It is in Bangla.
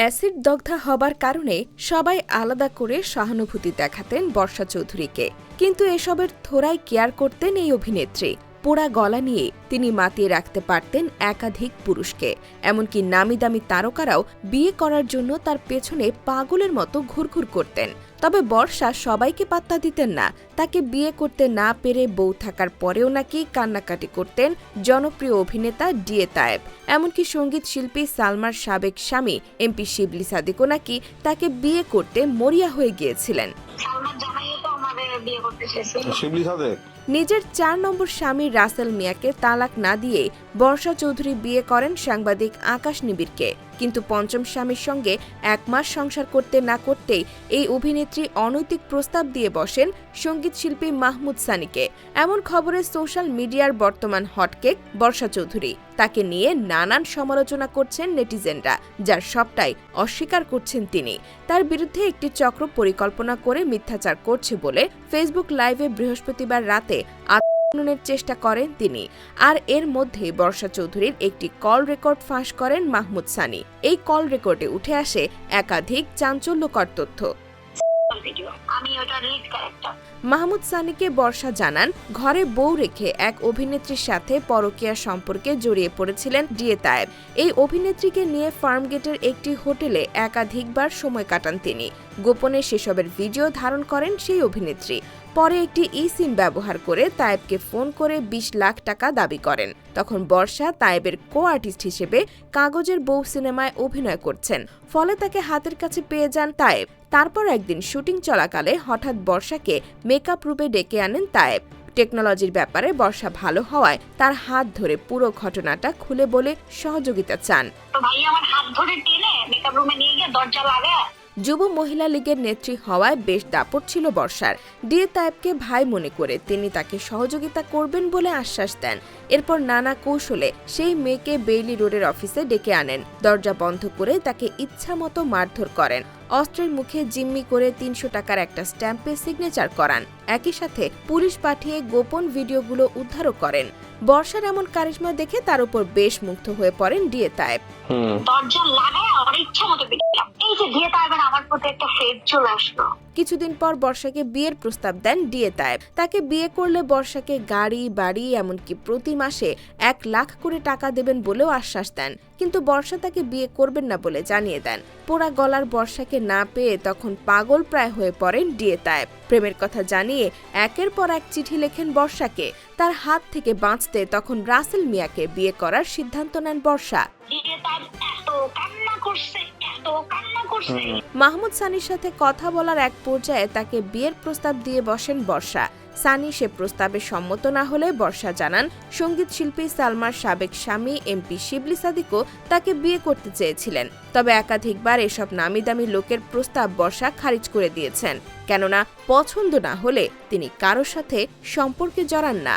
অ্যাসিড দগ্ধা হবার কারণে সবাই আলাদা করে সহানুভূতি দেখাতেন বর্ষা চৌধুরীকে। কিন্তু এসবের থোড়াই কেয়ার করতেন এই অভিনেত্রী। পোড়া গলা নিয়ে তিনি মাতিয়ে রাখতে পারতেন একাধিক পুরুষকে। এমনকি নামি দামি তারকারাও বিয়ে করার জন্য তার পেছনে পাগলের মতো ঘুরঘুর করতেন। তবে বর্ষা সবাইকে পাত্তা দিতেন না। তাকে বিয়ে করতে না পেরে বউ থাকার পরেও নাকি কান্নাকাটি করতেন জনপ্রিয় অভিনেতা ডিএ তায়েব। এমনকি সংগীত শিল্পী সালমার সাবেক স্বামী এমপি শিবলি সাদিকও নাকি তাকে বিয়ে করতে মরিয়া হয়ে গিয়েছিলেন। শিবলি সাদেক? নিজের চার নম্বর স্বামী রাসেল মিয়াকে তালাক না দিয়ে বর্ষা চৌধুরী বিয়ে করেন সাংবাদিক আকাশ নিবিড়কে। কিন্তু পঞ্চম স্বামীর সঙ্গে এক মাস সংসার করতে না করতেই এই অভিনেত্রী অনৈতিক প্রস্তাব দিয়ে বসেন সংগীত শিল্পী মাহমুদ সানিকে। এমন খবরে সোশ্যাল মিডিয়ার বর্তমান হটকেক বর্ষা চৌধুরী। তাকে নিয়ে নানান সমালোচনা করছেন নেটিজেনরা, যার সবটাই অস্বীকার করছেন তিনি। তার বিরুদ্ধে একটি চক্র পরিকল্পনা করে মিথ্যাচার করছে বলে ফেসবুক লাইভে বৃহস্পতিবার রাতে আত্মনের চেষ্টা করেন তিনি। আর এর মধ্যে বর্ষা চৌধুরীর একটি কল রেকর্ড ফাঁস করেন মাহমুদ সানি। এই কল রেকর্ডে উঠে আসে একাধিক চাঞ্চল্যকর তথ্য। আমি ওটা লিড ক্যারেক্টার মাহমুদ সানিকে বর্ষা জানান, ঘরে বউ রেখে এক অভিনেত্রীর সাথে পরকীয়া সম্পর্কে জড়িয়ে পড়েছিলেন ডিএ তায়েব। এই অভিনেত্রীকে নিয়ে ফার্মগেটের একটি হোটেলে একাধিকবার সময় কাটান তিনি। গোপনে সেসবের ভিডিও ধারণ করেন সেই অভিনেত্রী। পরে একটি ই সিম ব্যবহার করে তায়েবকে ফোন করে বিশ লাখ টাকা দাবি করেন। তখন বর্ষা তায়েবের কো আর্টিস্ট হিসেবে কাগজের বউ সিনেমায় অভিনয় করছেন। ফলে তাকে হাতের কাছে পেয়ে যান তায়েব। তারপর একদিন শুটিং চলাকালে হঠাৎ বর্ষাকে মেকআপ রূপে ডেকে আনেন তায়েব। টেকনোলজির ব্যাপারে বর্ষা ভালো হওয়ায় তার হাত ধরে পুরো ঘটনাটা খুলে বলে সহযোগিতা চান। যুব মহিলা লীগের নেত্রী হওয়ায় বেশ দাপট ছিল বর্ষার। ডিএ তায়েবকে ভাই মনে করে তিনি তাকে সহযোগিতা করবেন বলে আশ্বাস দেন। এরপর নানা কৌশলে সেই মেয়েকে বেইলি রোডের অফিসে ডেকে আনেন। দরজা বন্ধ করে তাকে ইচ্ছামতো মারধর করেন। অস্ত্রের মুখে জিম্মি করে তিনশো টাকার একটা স্ট্যাম্পে সিগনেচার করান। একই সাথে পুলিশ পাঠিয়ে গোপন ভিডিওগুলো উদ্ধারও করেন। বর্ষার এমন কারিশমা দেখে তার উপর বেশ মুগ্ধ হয়ে পড়েন ডিএ তায়েব। দরজা লাগায় আমার ইচ্ছা মতো এই যে ডিএ তায়েবের আমার প্রতি একটা ফেদ চলে আসলো। কিছুদিন পর বর্ষাকে বিয়ের প্রস্তাব দেন ডিএ তায়েব। তাকে বিয়ে করলে বর্ষাকে গাড়ি, বাড়ি, এমনকি প্রতি মাসে এক লাখ করে টাকা দেবেন বলেও আশ্বাস দেন। কিন্তু বর্ষা তাকে বিয়ে করবেন না বলে জানিয়ে দেন। পোড়া গলার বর্ষাকে না পেয়ে তখন পাগল প্রায় হয়ে পড়েন ডিএ তায়েব। প্রেমের কথা জানিয়ে একের পর এক চিঠি লেখেন বর্ষাকে। তার হাত থেকে বাঁচতে তখন রাসেল মিয়াকে বিয়ে করার সিদ্ধান্ত নেন বর্ষা। করছে। মাহমুদ সানির সাথে কথা বলার এক পর্যায়ে তাকে বিয়ের প্রস্তাব দিয়ে বসেন বর্ষা। সানি সে প্রস্তাবে সম্মত না হলে বর্ষা জানান সংগীত শিল্পী সালমার সাবেক স্বামী এমপি শিবলি সাদিকও তাকে বিয়ে করতে চেয়েছিলেন। তবে একাধিকবার এসব নামি দামি লোকের প্রস্তাব বর্ষা খারিজ করে দিয়েছেন। কেননা পছন্দ না হলে তিনি কারোর সাথে সম্পর্কে জড়ান না।